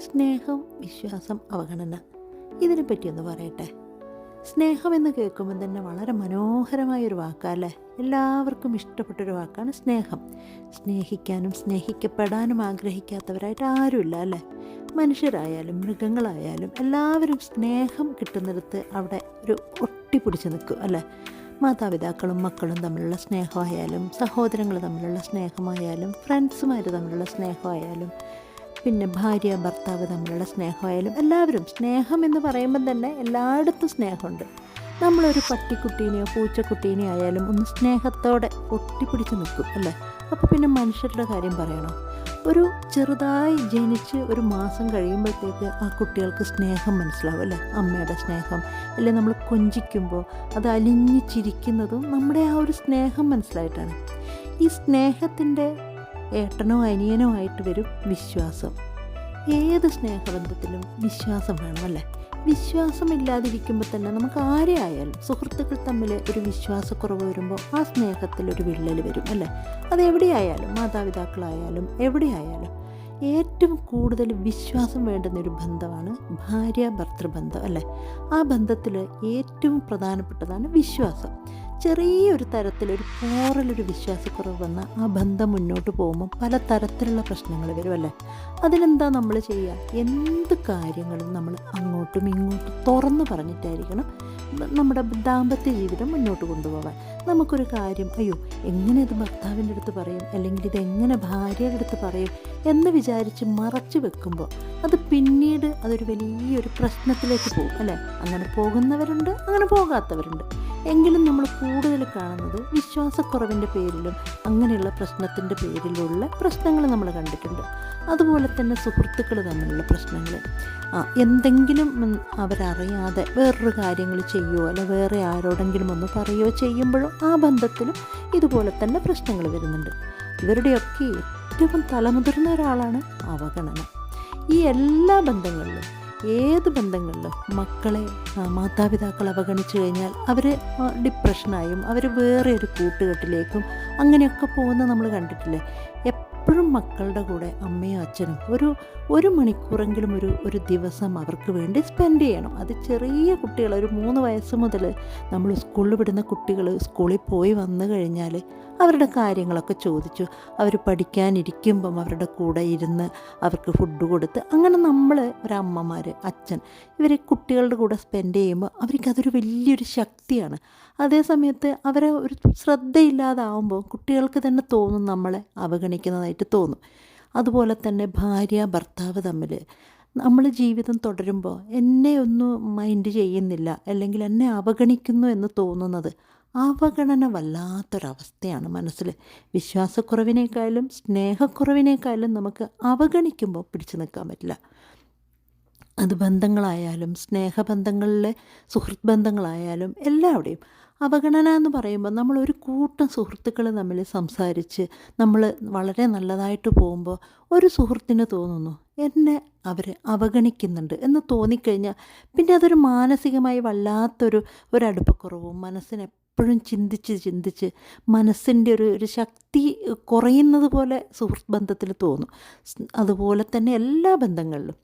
സ്നേഹം വിശ്വാസം അവഗണന. ഇതിനെപ്പറ്റി ഒന്ന് പറയട്ടെ. സ്നേഹമെന്ന് കേൾക്കുമ്പോൾ തന്നെ വളരെ മനോഹരമായൊരു വാക്കല്ലേ? എല്ലാവർക്കും ഇഷ്ടപ്പെട്ടൊരു വാക്കാണ് സ്നേഹം. സ്നേഹിക്കാനും സ്നേഹിക്കപ്പെടാനും ആഗ്രഹിക്കാത്തവരായിട്ട് ആരുമില്ല അല്ലേ? മനുഷ്യരായാലും മൃഗങ്ങളായാലും എല്ലാവരും സ്നേഹം കിട്ടുന്നിടത്ത് അവിടെ ഒരു ഒട്ടി ഒട്ടിപ്പിടിച്ച് നിൽക്കും അല്ലേ? മാതാപിതാക്കളും മക്കളും തമ്മിലുള്ള സ്നേഹമായാലും സഹോദരങ്ങൾ തമ്മിലുള്ള സ്നേഹമായാലും ഫ്രണ്ട്സുമാർ തമ്മിലുള്ള സ്നേഹമായാലും പിന്നെ ഭാര്യ ഭർത്താവ് തമ്മിലുള്ള സ്നേഹമായാലും എല്ലാവരും സ്നേഹം എന്ന് പറയുമ്പോൾ തന്നെ എല്ലായിടത്തും സ്നേഹമുണ്ട്. നമ്മളൊരു പട്ടിക്കുട്ടീനെയോ പൂച്ചക്കുട്ടീനെയോ ആയാലും ഒന്ന് സ്നേഹത്തോടെ ഒട്ടിപ്പിടിച്ച് നിൽക്കും അല്ലേ? അപ്പോൾ പിന്നെ മനുഷ്യരുടെ കാര്യം പറയണോ? ഒരു ചെറുതായി ജനിച്ച് ഒരു മാസം കഴിയുമ്പോഴത്തേക്ക് ആ കുട്ടികൾക്ക് സ്നേഹം മനസ്സിലാവും അല്ലേ? അമ്മയുടെ സ്നേഹം അല്ലെ നമ്മൾ കൊഞ്ചിക്കുമ്പോൾ അത് അലിഞ്ഞ് ചിരിക്കുന്നതും നമ്മുടെ ആ ഒരു സ്നേഹം മനസ്സിലായിട്ടാണ്. ഈ സ്നേഹത്തിന്റെ ഏട്ടനോ അനിയനോ ആയിട്ട് വരും വിശ്വാസം. ഏത് സ്നേഹബന്ധത്തിലും വിശ്വാസം വേണമല്ലേ? വിശ്വാസമില്ലാതിരിക്കുമ്പോൾ തന്നെ നമുക്ക് ആരെ ആയാലും സുഹൃത്തുക്കൾ തമ്മിൽ ഒരു വിശ്വാസക്കുറവ് വരുമ്പോൾ ആ സ്നേഹത്തിൽ ഒരു വിള്ളൽ വരും അല്ലേ? അത് എവിടെയായാലും മാതാപിതാക്കളായാലും എവിടെയായാലും ഏറ്റവും കൂടുതൽ വിശ്വാസം വേണ്ടുന്ന ഒരു ബന്ധമാണ് ഭാര്യ ഭർത്തൃബന്ധം അല്ലേ? ആ ബന്ധത്തിൽ ഏറ്റവും പ്രധാനപ്പെട്ടതാണ് വിശ്വാസം. ചെറിയൊരു തരത്തിലൊരു പോറലൊരു വിശ്വാസക്കുറവ് വന്ന ആ ബന്ധം മുന്നോട്ട് പോകുമ്പോൾ പല തരത്തിലുള്ള പ്രശ്നങ്ങൾ വരുമല്ലേ അതിനെന്താ നമ്മൾ ചെയ്യുക? എന്ത് കാര്യങ്ങളും നമ്മൾ അങ്ങോട്ടും ഇങ്ങോട്ടും തുറന്നു പറഞ്ഞിട്ടായിരിക്കണം നമ്മുടെ ദാമ്പത്യ ജീവിതം മുന്നോട്ട് കൊണ്ടുപോകാൻ നമുക്കൊരു കാര്യം അയ്യോ എങ്ങനെ ഇത് ഭർത്താവിന്റെ അടുത്ത് പറയും? അല്ലെങ്കിൽ ഇത് എങ്ങനെ ഭാര്യയുടെ അടുത്ത് പറയും? എന്ന് വിചാരിച്ച് മറച്ചു വെക്കുമ്പോൾ അത് പിന്നീട് അതൊരു വലിയൊരു പ്രശ്നത്തിലേക്ക് പോകും അല്ലേ? അങ്ങനെ പോകുന്നവരുണ്ട് അങ്ങനെ പോകാത്തവരുണ്ട്. എങ്കിലും നമ്മൾ കൂടുതൽ കാണുന്നത് വിശ്വാസക്കുറവിന്റെ പേരിലും അങ്ങനെയുള്ള പ്രശ്നത്തിന്റെ പേരിലുള്ള പ്രശ്നങ്ങൾ നമ്മൾ കണ്ടിട്ടുണ്ട്. അതുപോലെ തന്നെ സുഹൃത്തുക്കൾ തമ്മിലുള്ള പ്രശ്നങ്ങൾ. എന്തെങ്കിലും അവരറിയാതെ വേറൊരു കാര്യങ്ങൾ ചെയ്യുമോ അല്ലെ വേറെ ആരോടെങ്കിലും ഒന്ന് പറയുകയോ ചെയ്യുമ്പോഴോ ആ ബന്ധത്തിലും ഇതുപോലെ തന്നെ പ്രശ്നങ്ങൾ വരുന്നുണ്ട്. ഇവരുടെയൊക്കെ ഏറ്റവും തലമുതിർന്ന ഒരാളാണ് അവഗണന. ഈ എല്ലാ ബന്ധങ്ങളിലും ഏത് ബന്ധങ്ങളിലും മക്കളെ മാതാപിതാക്കൾ അവഗണിച്ചു കഴിഞ്ഞാൽ അവർ ഡിപ്രഷനായും അവർ വേറെ ഒരു കൂട്ടുകെട്ടിലേക്കും അങ്ങനെയൊക്കെ പോകുന്ന നമ്മൾ കണ്ടിട്ടില്ലേ? എപ്പോഴും മക്കളുടെ കൂടെ അമ്മയും അച്ഛനും ഒരു ഒരു മണിക്കൂറെങ്കിലും ഒരു ഒരു ദിവസം അവർക്ക് വേണ്ടി സ്പെൻഡ് ചെയ്യണം. അത് ചെറിയ കുട്ടികൾ ഒരു മൂന്ന് വയസ്സ് മുതൽ നമ്മൾ സ്കൂളിൽ വിടുന്ന കുട്ടികൾ സ്കൂളിൽ പോയി വന്നു കഴിഞ്ഞാൽ അവരുടെ കാര്യങ്ങളൊക്കെ ചോദിച്ചു. അവർ പഠിക്കാനിരിക്കുമ്പം അവരുടെ കൂടെ ഇരുന്ന് അവർക്ക് ഫുഡ് കൊടുത്ത് അങ്ങനെ നമ്മൾ ഒരമ്മമാർ അച്ഛൻ ഇവർ കുട്ടികളുടെ കൂടെ സ്പെൻഡ് ചെയ്യുമ്പോൾ അവർക്ക് അതൊരു വലിയൊരു ശക്തിയാണ്. അതേ സമയത്ത് അവരെ ഒരു ശ്രദ്ധയില്ലാതാവുമ്പോൾ കുട്ടികൾക്ക് തന്നെ തോന്നും നമ്മളെ അവഗണിക്കുന്നതായിട്ട് തോന്നും. അതുപോലെ തന്നെ ഭാര്യ ഭർത്താവ് തമ്മിൽ നമ്മൾ ജീവിതം തുടരുമ്പോൾ എന്നെ ഒന്നും മൈൻഡ് ചെയ്യുന്നില്ല അല്ലെങ്കിൽ എന്നെ അവഗണിക്കുന്നു എന്ന് തോന്നുന്നത് അവഗണന വല്ലാത്തൊരവസ്ഥയാണ് മനസ്സിൽ വിശ്വാസക്കുറവിനേക്കാളും സ്നേഹക്കുറവിനേക്കാളും നമുക്ക് അവഗണിക്കുമ്പോൾ പിടിച്ചു നിൽക്കാൻ പറ്റില്ല. അത് ബന്ധങ്ങളായാലും സ്നേഹബന്ധങ്ങളിലെ സുഹൃത്ത് ബന്ധങ്ങളായാലും എല്ലാവിടെയും അവഗണന എന്ന് പറയുമ്പോൾ നമ്മൾ ഒരു കൂട്ടം സുഹൃത്തുക്കൾ തമ്മിൽ സംസാരിച്ച് നമ്മൾ വളരെ നല്ലതായിട്ട് പോകുമ്പോൾ ഒരു സുഹൃത്തിന് തോന്നുന്നു എന്നെ അവർ അവഗണിക്കുന്നുണ്ട് എന്ന് തോന്നിക്കഴിഞ്ഞാൽ പിന്നെ അതൊരു മാനസികമായി വല്ലാത്തൊരു ഒരു അടുപ്പക്കുറവും മനസ്സിന് എപ്പോഴും ചിന്തിച്ച് ചിന്തിച്ച് മനസ്സിന്റെ ഒരു ഒരു ശക്തി കുറയുന്നത് പോലെ സുഹൃത്ത് ബന്ധത്തിൽ തോന്നും. അതുപോലെ തന്നെ എല്ലാ ബന്ധങ്ങളിലും.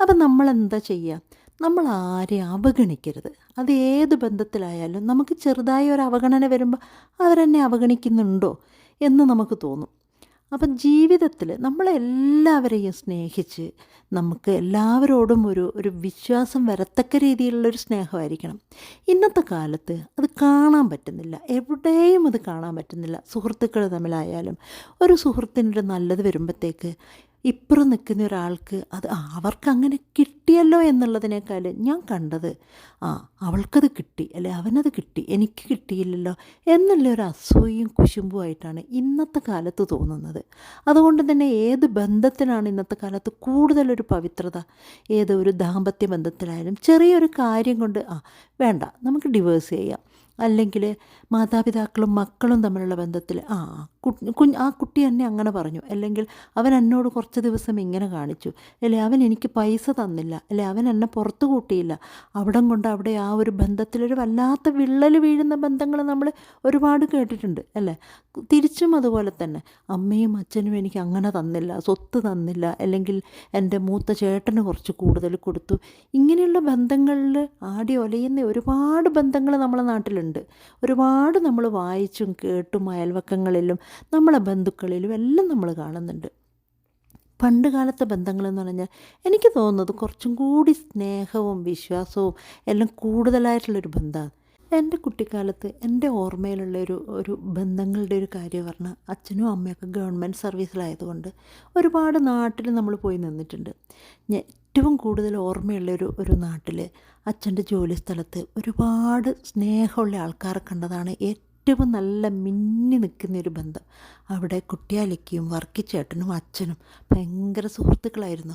അപ്പം നമ്മൾ എന്താ ചെയ്യുക? നമ്മൾ ആരെ അവഗണിക്കരുത്. അത് ഏത് ബന്ധത്തിലായാലും നമുക്ക് ചെറുതായ ഒരു അവഗണന വരുമ്പോൾ അവരെന്നെ അവഗണിക്കുന്നുണ്ടോ എന്ന് നമുക്ക് തോന്നും. അപ്പം ജീവിതത്തിൽ നമ്മളെല്ലാവരെയും സ്നേഹിച്ച് നമുക്ക് എല്ലാവരോടും ഒരു ഒരു വിശ്വാസം വരത്തക്ക രീതിയിലുള്ളൊരു സ്നേഹമായിരിക്കണം. ഇന്നത്തെ കാലത്ത് അത് കാണാൻ പറ്റുന്നില്ല. എവിടെയും അത് കാണാൻ പറ്റുന്നില്ല. സുഹൃത്തുക്കൾ തമ്മിലായാലും ഒരു സുഹൃത്തിനൊരു നല്ലത് വരുമ്പോഴത്തേക്ക് ഇപ്പുറം നിൽക്കുന്ന ഒരാൾക്ക് അത് അവർക്ക് അങ്ങനെ കിട്ടിയല്ലോ എന്നുള്ളതിനേക്കാൾ ഞാൻ കണ്ടത് ആ അവൾക്കത് കിട്ടി അല്ലെ അവനത് കിട്ടി എനിക്ക് കിട്ടിയില്ലല്ലോ എന്നുള്ള ഒരു അസൂയയും കുശുമ്പുമായിട്ടാണ് ഇന്നത്തെ കാലത്ത് തോന്നുന്നത്. അതുകൊണ്ട് തന്നെ ഏത് ബന്ധത്തിനാണ് ഇന്നത്തെ കാലത്ത് കൂടുതലൊരു പവിത്രത? ഏത് ഒരു ദാമ്പത്യ ബന്ധത്തിലായാലും ചെറിയൊരു കാര്യം കൊണ്ട് ആ വേണ്ട നമുക്ക് ഡിവേഴ്സ് ചെയ്യാം. അല്ലെങ്കിൽ മാതാപിതാക്കളും മക്കളും തമ്മിലുള്ള ബന്ധത്തിൽ ആ കുഞ്ഞ് ആ കുട്ടി എന്നെ അങ്ങനെ പറഞ്ഞു. അല്ലെങ്കിൽ അവൻ എന്നോട് കുറച്ച് ദിവസം ഇങ്ങനെ കാണിച്ചു. അല്ലെ അവൻ എനിക്ക് പൈസ തന്നില്ല. അല്ലെ അവൻ എന്നെ പുറത്തു കൂട്ടിയില്ല. അവിടം കൊണ്ട് അവിടെ ആ ഒരു ബന്ധത്തിലൊരു വല്ലാത്ത വിള്ളൽ വീഴുന്ന ബന്ധങ്ങൾ നമ്മൾ ഒരുപാട് കേട്ടിട്ടുണ്ട്. അല്ലേ? തിരിച്ചും അതുപോലെ തന്നെ അമ്മയും അച്ഛനും എനിക്ക് അങ്ങനെ തന്നില്ല സ്വത്ത് തന്നില്ല. അല്ലെങ്കിൽ എന്റെ മൂത്ത ചേട്ടന് കുറച്ച് കൂടുതൽ കൊടുത്തു. ഇങ്ങനെയുള്ള ബന്ധങ്ങളിൽ ആടി ഒലയുന്ന ഒരുപാട് ബന്ധങ്ങൾ നമ്മളെ നാട്ടിലുണ്ട്. ഒരുപാട് നമ്മൾ വായിച്ചും കേട്ടും അയൽവക്കങ്ങളിലും നമ്മളെ ബന്ധുക്കളിലും എല്ലാം നമ്മൾ കാണുന്നുണ്ട്. പണ്ട് കാലത്തെ ബന്ധങ്ങളെന്ന് പറഞ്ഞാൽ എനിക്ക് തോന്നുന്നത് കുറച്ചും കൂടി സ്നേഹവും വിശ്വാസവും എല്ലാം കൂടുതലായിട്ടുള്ളൊരു ബന്ധമാണ്. എന്റെ കുട്ടിക്കാലത്ത് എന്റെ ഓർമ്മയിലുള്ള ഒരു ഒരു ബന്ധങ്ങളുടെ ഒരു കാര്യം പറഞ്ഞാൽ അച്ഛനും അമ്മയൊക്കെ ഗവൺമെന്റ് സർവീസിലായതുകൊണ്ട് ഒരുപാട് നാട്ടിൽ നമ്മൾ പോയി നിന്നിട്ടുണ്ട്. ഏറ്റവും കൂടുതൽ ഓർമ്മയുള്ള ഒരു ഒരു നാട്ടിൽ അച്ഛന്റെ ജോലി സ്ഥലത്ത് ഒരുപാട് സ്നേഹമുള്ള ആൾക്കാരെ കണ്ടതാണ് ഏറ്റവും നല്ല മിന്നി നിൽക്കുന്ന ഒരു ബന്ധം. അവിടെ കുട്ടിയാലിക്കും വർക്കിച്ചേട്ടനും അച്ഛനും ഭയങ്കര സുഹൃത്തുക്കളായിരുന്നു.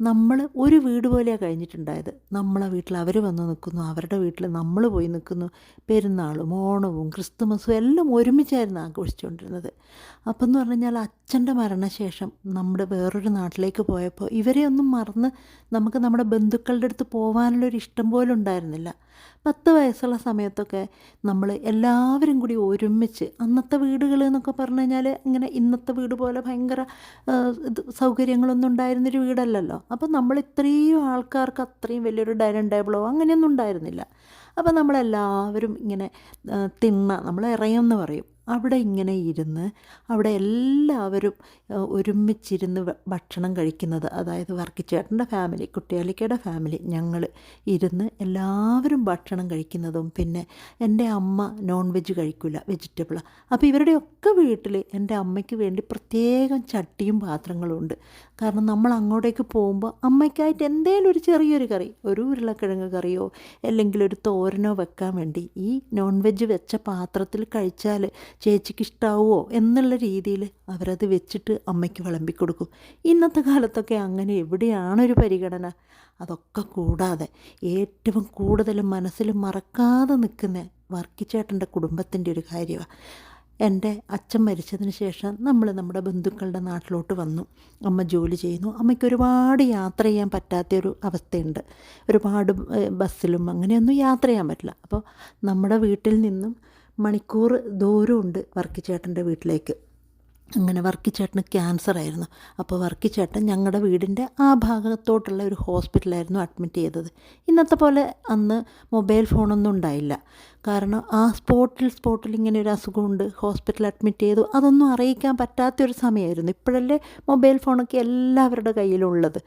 നമ്മൾ ഒരു വീട് പോലെയാണ് കഴിഞ്ഞിട്ടുണ്ടായത്. നമ്മളെ വീട്ടിൽ അവർ വന്ന് നിൽക്കുന്നു അവരുടെ വീട്ടിൽ നമ്മൾ പോയി നിൽക്കുന്നു പെരുന്നാളും ഓണവും ക്രിസ്തുമസും എല്ലാം ഒരുമിച്ചായിരുന്നു ആഘോഷിച്ചുകൊണ്ടിരുന്നത്. അപ്പം എന്ന് പറഞ്ഞു കഴിഞ്ഞാൽ അച്ഛന്റെ മരണശേഷം നമ്മുടെ വേറൊരു നാട്ടിലേക്ക് പോയപ്പോൾ ഇവരെ ഒന്നും മറന്ന് നമുക്ക് നമ്മുടെ ബന്ധുക്കളുടെ അടുത്ത് പോകാനുള്ളൊരു ഇഷ്ടം പോലും ഉണ്ടായിരുന്നില്ല. പത്ത് വയസ്സുള്ള സമയത്തൊക്കെ നമ്മൾ എല്ലാവരും കൂടി ഒരുമിച്ച് അന്നത്തെ വീടുകൾ എന്നൊക്കെ പറഞ്ഞു കഴിഞ്ഞാൽ ഇങ്ങനെ ഇന്നത്തെ വീട് പോലെ ഭയങ്കര സൗകര്യങ്ങളൊന്നും ഉണ്ടായിരുന്നൊരു വീടല്ലല്ലോ. അപ്പോൾ നമ്മൾ ഇത്രയും ആൾക്കാർക്ക് അത്രയും വലിയൊരു ഡൈനിങ് ടേബിളോ അങ്ങനെയൊന്നും ഉണ്ടായിരുന്നില്ല. അപ്പോൾ നമ്മളെല്ലാവരും ഇങ്ങനെ തിന്ന നമ്മൾ ഇറയെന്ന് പറയും. അവിടെ ഇങ്ങനെ ഇരുന്ന് അവിടെ എല്ലാവരും ഒരുമിച്ചിരുന്ന് ഭക്ഷണം കഴിക്കുന്നത് അതായത് വർക്കിച്ചേട്ടന്റെ ഫാമിലി കുട്ടിയാലിക്കയുടെ ഫാമിലി ഞങ്ങൾ ഇരുന്ന് എല്ലാവരും ഭക്ഷണം കഴിക്കുന്നതും പിന്നെ എന്റെ അമ്മ നോൺ വെജ് കഴിക്കില്ല വെജിറ്റബിളാണ് അപ്പോൾ ഇവരുടെയൊക്കെ വീട്ടിൽ എന്റെ അമ്മയ്ക്ക് വേണ്ടി പ്രത്യേകം ചട്ടിയും പാത്രങ്ങളും ഉണ്ട്. കാരണം നമ്മൾ അങ്ങോട്ടേക്ക് പോകുമ്പോൾ അമ്മയ്ക്കായിട്ട് എന്തേലും ഒരു ചെറിയൊരു കറി ഒരു ഉരുളക്കിഴങ്ങ് കറിയോ അല്ലെങ്കിൽ ഒരു തോരനോ വെക്കാൻ വേണ്ടി ഈ നോൺ വെജ് വെച്ച പാത്രത്തിൽ കഴിച്ചാൽ ചേച്ചിക്ക് ഇഷ്ടാവുമോ എന്നുള്ള രീതിയിൽ അവരത് വെച്ചിട്ട് അമ്മയ്ക്ക് വിളമ്പി കൊടുക്കും. ഇന്നത്തെ കാലത്തൊക്കെ അങ്ങനെ എവിടെയാണൊരു പരിഗണന? അതൊക്കെ കൂടാതെ ഏറ്റവും കൂടുതൽ മനസ്സിൽ മറക്കാതെ നിൽക്കുന്ന വർക്കിച്ചേട്ടന്റെ കുടുംബത്തിന്റെ ഒരു കാര്യമാണ് എന്റെ അച്ഛൻ മരിച്ചതിന് ശേഷം നമ്മൾ നമ്മുടെ ബന്ധുക്കളുടെ നാട്ടിലോട്ട് വന്നു. അമ്മ ജോലി ചെയ്യുന്നു. അമ്മയ്ക്ക് ഒരുപാട് യാത്ര ചെയ്യാൻ പറ്റാത്തൊരു അവസ്ഥയുണ്ട്. ഒരുപാട് ബസ്സിലും അങ്ങനെയൊന്നും യാത്ര ചെയ്യാൻ പറ്റില്ല. അപ്പോൾ നമ്മുടെ വീട്ടിൽ നിന്നും മണിക്കൂർ ദൂരമുണ്ട് വർക്കിച്ചേട്ടന്റെ വീട്ടിലേക്ക്. അങ്ങനെ വർക്കിച്ചേട്ടന് ക്യാൻസർ ആയിരുന്നു. അപ്പോൾ വർക്കിച്ചേട്ടൻ ഞങ്ങളുടെ വീടിന്റെ ആ ഭാഗത്തോട്ടുള്ള ഒരു ഹോസ്പിറ്റലായിരുന്നു അഡ്മിറ്റ് ചെയ്തത്. ഇന്നത്തെ പോലെ അന്ന് മൊബൈൽ ഫോണൊന്നും ഉണ്ടായില്ല. കാരണം ആ സ്പോട്ടിൽ സ്പോട്ടിൽ ഇങ്ങനെ ഒരു അസുഖമുണ്ട് ഹോസ്പിറ്റൽ അഡ്മിറ്റ് ചെയ്തു. അതൊന്നും അറിയിക്കാൻ പറ്റാത്തൊരു സമയമായിരുന്നു. ഇപ്പോഴല്ലേ മൊബൈൽ ഫോണൊക്കെ എല്ലാവരുടെ കയ്യിലുള്ളത്.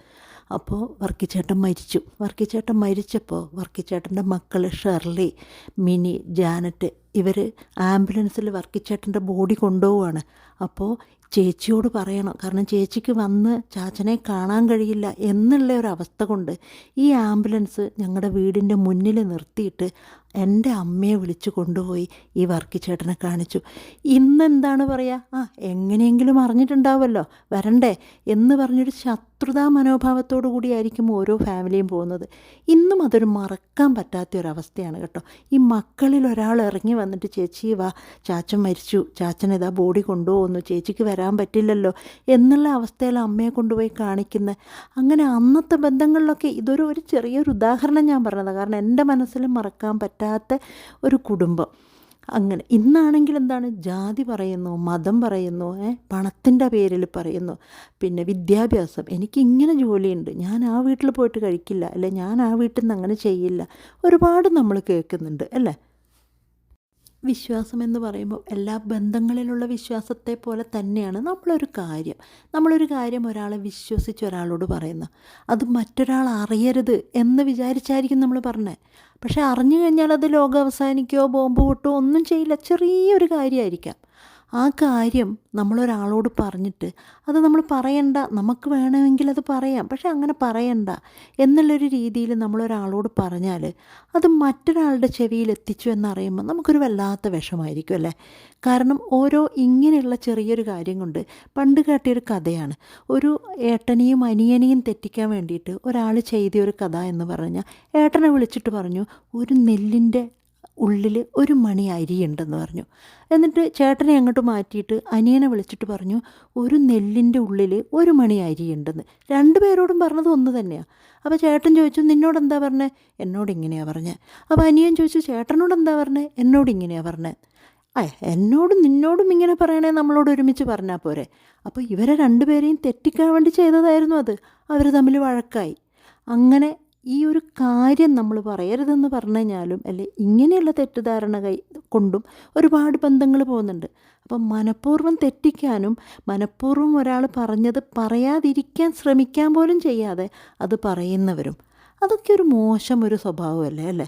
അപ്പോൾ വർക്കിച്ചേട്ടൻ മരിച്ചു. വർക്കിച്ചേട്ടൻ മരിച്ചപ്പോൾ വർക്കിച്ചേട്ടന്റെ മക്കൾ ഷെർലി മിനി ജാനറ്റ് ഇവർ ആംബുലൻസിൽ വർക്കിച്ചേട്ടന്റെ ബോഡി കൊണ്ടുപോവാണ്. അപ്പോൾ ചേച്ചിയോട് പറയണം. കാരണം ചേച്ചിക്ക് വന്ന് ചാച്ചനെ കാണാൻ കഴിയില്ല എന്നുള്ള ഒരു അവസ്ഥ കൊണ്ട് ഈ ആംബുലൻസ് ഞങ്ങളുടെ വീടിന്റെ മുന്നിൽ നിർത്തിയിട്ട് എന്റെ അമ്മയെ വിളിച്ചു കൊണ്ടുപോയി ഈ വർക്കിച്ചേട്ടനെ കാണിച്ചു. ഇന്നെന്താണ് പറയുക ആ എങ്ങനെയെങ്കിലും അറിഞ്ഞിട്ടുണ്ടാവുമല്ലോ. വരണ്ടേ എന്ന് പറഞ്ഞൊരു ശത്രുതാ മനോഭാവത്തോടു കൂടിയായിരിക്കും ഓരോ ഫാമിലിയും പോകുന്നത്. ഇന്നും അതൊരു മറക്കാൻ പറ്റാത്ത ഒരു അവസ്ഥയാണ് കേട്ടോ. ഈ മക്കളിൽ ഒരാൾ ഇറങ്ങി വന്നിട്ട് ചേച്ചി വാ ചാച്ചൻ മരിച്ചു. ചാച്ചൻ ഇതാ ബോഡി കൊണ്ടുപോകുന്നു. ചേച്ചിക്ക് വരാൻ പറ്റില്ലല്ലോ എന്നുള്ള അവസ്ഥയിൽ അമ്മയെ കൊണ്ടുപോയി കാണിക്കുന്നത് അങ്ങനെ അന്നത്തെ ബന്ധങ്ങളിലൊക്കെ ഇതൊരു ഒരു ചെറിയൊരു ഉദാഹരണം ഞാൻ പറഞ്ഞതാണ് കാരണം എന്റെ മനസ്സിൽ മറക്കാൻ പറ്റാത്ത ഒരു കുടുംബം. അങ്ങനെ ഇന്നാണെങ്കിൽ എന്താണ്? ജാതി പറയുന്നു മതം പറയുന്നു പണത്തിന്റെ പേരിൽ പറയുന്നു. പിന്നെ വിദ്യാഭ്യാസം. എനിക്ക് ഇങ്ങനെ ജോലിയുണ്ട്. ഞാൻ ആ വീട്ടിൽ പോയിട്ട് കഴിക്കില്ല. അല്ലെ ഞാൻ ആ വീട്ടിൽ നിന്ന് അങ്ങനെ ചെയ്യില്ല. ഒരുപാട് നമ്മൾ കേൾക്കുന്നുണ്ട് അല്ലേ? വിശ്വാസം എന്ന് പറയുമ്പോൾ എല്ലാ ബന്ധങ്ങളിലുള്ള വിശ്വാസത്തെ പോലെ തന്നെയാണ് നമ്മളൊരു കാര്യം. നമ്മളൊരു കാര്യം ഒരാളെ വിശ്വസിച്ച് ഒരാളോട് പറയുന്നു. അത് മറ്റൊരാൾ അറിയരുത് എന്ന് വിചാരിച്ചായിരിക്കും നമ്മൾ പറഞ്ഞത് പക്ഷേ അറിഞ്ഞു കഴിഞ്ഞാൽ അത് ലോകം അവസാനിക്കുകയോ ബോംബ് പൊട്ടോ ഒന്നും ചെയ്യില്ല. ചെറിയൊരു കാര്യമായിരിക്കാം. ആ കാര്യം നമ്മളൊരാളോട് പറഞ്ഞിട്ട് അത് നമ്മൾ പറയണ്ട നമുക്ക് വേണമെങ്കിൽ അത് പറയാം. പക്ഷെ അങ്ങനെ പറയണ്ട എന്നുള്ളൊരു രീതിയിൽ നമ്മളൊരാളോട് പറഞ്ഞാൽ അത് മറ്റൊരാളുടെ ചെവിയിൽ എത്തിച്ചു എന്നറിയുമ്പോൾ നമുക്കൊരു വല്ലാത്ത വിഷമായിരിക്കും അല്ലേ? കാരണം ഓരോ ഇങ്ങനെയുള്ള ചെറിയൊരു കാര്യം കൊണ്ട് പണ്ട് കാട്ടിയൊരു കഥയാണ്. ഒരു ഏട്ടനെയും അനിയനെയും തെറ്റിക്കാൻ വേണ്ടിയിട്ട് ഒരാൾ ചെയ്ത ഒരു കഥ എന്ന് പറഞ്ഞാൽ ഏട്ടനെ വിളിച്ചിട്ട് പറഞ്ഞു ഒരു നെല്ലിന്റെ ഉള്ളിൽ ഒരു മണി അരിയുണ്ടെന്ന് പറഞ്ഞു. എന്നിട്ട് ചേട്ടനെ അങ്ങോട്ട് മാറ്റിയിട്ട് അനിയനെ വിളിച്ചിട്ട് പറഞ്ഞു ഒരു നെല്ലിന്റെ ഉള്ളിൽ ഒരു മണി അരിയുണ്ടെന്ന് രണ്ടു പേരോടും പറഞ്ഞത് ഒന്ന് തന്നെയാണ് അപ്പോൾ ചേട്ടൻ ചോദിച്ചു നിന്നോട് എന്താ പറഞ്ഞത് എന്നോട് ഇങ്ങനെയാണ് പറഞ്ഞത് അപ്പോൾ അനിയൻ ചോദിച്ചു ചേട്ടനോട് എന്താ പറഞ്ഞത് എന്നോട് ഇങ്ങനെയാണ് പറഞ്ഞത് ആ എന്നോടും നിന്നോടും ഇങ്ങനെ പറയണേ നമ്മളോട് ഒരുമിച്ച് പറഞ്ഞാൽ പോരെ. അപ്പോൾ ഇവരെ രണ്ടുപേരെയും തെറ്റിക്കാൻ വേണ്ടി ചെയ്തതായിരുന്നു അത്. അവർ തമ്മിൽ വഴക്കായി. അങ്ങനെ ഈ ഒരു കാര്യം നമ്മൾ പറയരുതെന്ന് പറഞ്ഞു കഴിഞ്ഞാലും അല്ലെ ഇങ്ങനെയുള്ള തെറ്റിദ്ധാരണ കൊണ്ടും ഒരുപാട് ബന്ധങ്ങൾ പോകുന്നുണ്ട്. അപ്പം മനഃപൂർവം തെറ്റിക്കാനും മനഃപൂർവം ഒരാൾ പറഞ്ഞത് പറയാതിരിക്കാൻ ശ്രമിക്കാൻ പോലും ചെയ്യാതെ അത് പറയുന്നവരും അതൊക്കെ ഒരു മോശം ഒരു സ്വഭാവമല്ലേ അല്ലേ?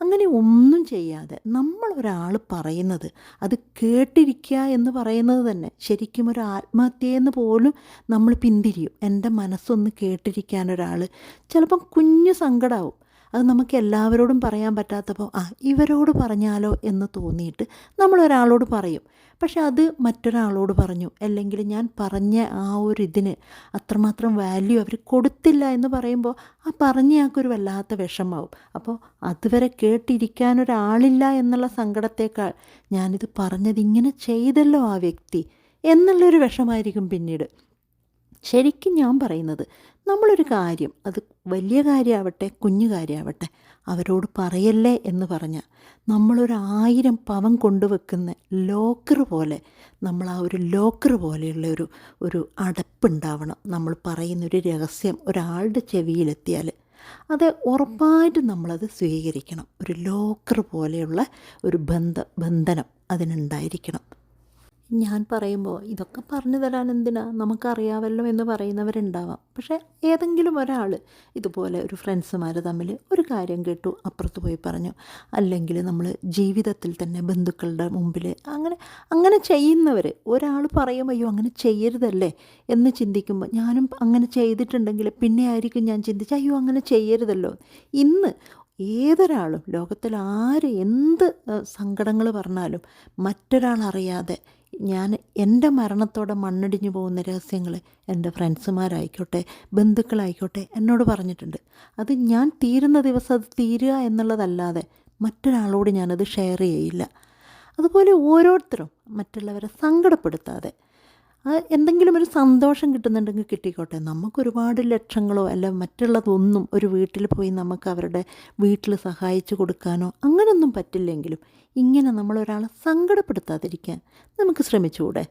അങ്ങനെ ഒന്നും ചെയ്യാതെ നമ്മൾ ഒരാൾ പറയുന്നത് അത് കേട്ടിരിക്കുക എന്ന് പറയുന്നത് തന്നെ ശരിക്കും ഒരു ആത്മഹത്യയെന്ന് പോലും നമ്മൾ പിന്തിരിയും. എന്റെ മനസ്സൊന്ന് കേട്ടിരിക്കാൻ ഒരാൾ ചിലപ്പം കുഞ്ഞു സങ്കടമാവും അത് നമുക്ക് എല്ലാവരോടും പറയാൻ പറ്റാത്തപ്പോൾ ആ ഇവരോട് പറഞ്ഞാലോ? എന്ന് തോന്നിയിട്ട് നമ്മൾ ഒരാളോട് പറയും. പക്ഷെ അത് മറ്റൊരാളോട് പറഞ്ഞു. അല്ലെങ്കിൽ ഞാൻ പറഞ്ഞ ആ ഒരു ഇതിന് അത്രമാത്രം വാല്യൂ അവർ കൊടുത്തില്ല എന്ന് പറയുമ്പോൾ ആ പറഞ്ഞയാൾക്കൊരു വല്ലാത്ത വിഷമാവും. അപ്പോൾ അതുവരെ കേട്ടിരിക്കാൻ ഒരാളില്ല എന്നുള്ള സങ്കടത്തേക്കാൾ ഞാനിത് പറഞ്ഞത് ഇങ്ങനെ ചെയ്തല്ലോ ആ വ്യക്തി. എന്നുള്ളൊരു വിഷമായിരിക്കും പിന്നീട്. ശരിക്കും ഞാൻ പറയുന്നത് നമ്മളൊരു കാര്യം അത് വലിയ കാര്യമാവട്ടെ കുഞ്ഞു കാര്യമാവട്ടെ അവരോട് പറയല്ലേ എന്ന് പറഞ്ഞാൽ നമ്മളൊരായിരം പവൻ കൊണ്ടുവെക്കുന്ന ലോക്കർ പോലെ നമ്മൾ ആ ഒരു ലോക്കർ പോലെയുള്ള ഒരു ഒരു അടപ്പുണ്ടാവണം. നമ്മൾ പറയുന്നൊരു രഹസ്യം ഒരാളുടെ ചെവിയിലെത്തിയാൽ അത് ഉറപ്പായിട്ടും നമ്മളത് സ്വീകരിക്കണം. ഒരു ലോക്കർ പോലെയുള്ള ഒരു ബന്ധ ബന്ധനം അതിനുണ്ടായിരിക്കണം. ഞാൻ പറയുമ്പോൾ ഇതൊക്കെ പറഞ്ഞു തരാൻ എന്തിനാ? നമുക്കറിയാമല്ലോ എന്ന് പറയുന്നവരുണ്ടാവാം. പക്ഷേ ഏതെങ്കിലും ഒരാൾ ഇതുപോലെ ഒരു ഫ്രണ്ട്സുമാർ തമ്മിൽ ഒരു കാര്യം കേട്ടു അപ്പുറത്ത് പോയി പറഞ്ഞു. അല്ലെങ്കിൽ നമ്മൾ ജീവിതത്തിൽ തന്നെ ബന്ധുക്കളുടെ മുമ്പിൽ അങ്ങനെ അങ്ങനെ ചെയ്യുന്നവർ ഒരാൾ പറയും അയ്യോ അങ്ങനെ ചെയ്യരുതല്ലേ എന്ന് ചിന്തിക്കുമ്പോൾ ഞാനും അങ്ങനെ ചെയ്തിട്ടുണ്ടെങ്കിൽ പിന്നെ ആയിരിക്കും ഞാൻ ചിന്തിച്ച് അയ്യോ അങ്ങനെ ചെയ്യരുതല്ലോ. ഇന്ന് ഏതൊരാളും ലോകത്തിൽ ആര് എന്ത് സങ്കടങ്ങൾ പറഞ്ഞാലും മറ്റൊരാൾ അറിയാതെ ഞാൻ എന്റെ മരണത്തോടെ മണ്ണടിഞ്ഞു പോകുന്ന രഹസ്യങ്ങൾ എന്റെ ഫ്രണ്ട്സുമാരായിക്കോട്ടെ ബന്ധുക്കളായിക്കോട്ടെ എന്നോട് പറഞ്ഞിട്ടുണ്ട്. അത് ഞാൻ തീരുന്ന ദിവസം അത് തീരുക എന്നുള്ളതല്ലാതെ മറ്റൊരാളോട് ഞാനത് ഷെയർ ചെയ്യില്ല. അതുപോലെ ഓരോരുത്തരും മറ്റുള്ളവരെ സങ്കടപ്പെടുത്താതെ എന്തെങ്കിലും ഒരു സന്തോഷം കിട്ടുന്നുണ്ടെങ്കിൽ കിട്ടിക്കോട്ടെ. നമുക്ക് ഒരുപാട് ലക്ഷങ്ങളോ അല്ല മറ്റുള്ളതൊന്നും ഒരു വീട്ടിൽ പോയി നമുക്ക് അവരുടെ വീട്ടിൽ സഹായിച്ചു കൊടുക്കാനോ അങ്ങനെയൊന്നും പറ്റില്ലെങ്കിലും ഇങ്ങനെ നമ്മളൊരാളെ സങ്കടപ്പെടുത്താതിരിക്കാൻ നമുക്ക് ശ്രമിച്ചുകൂടെ?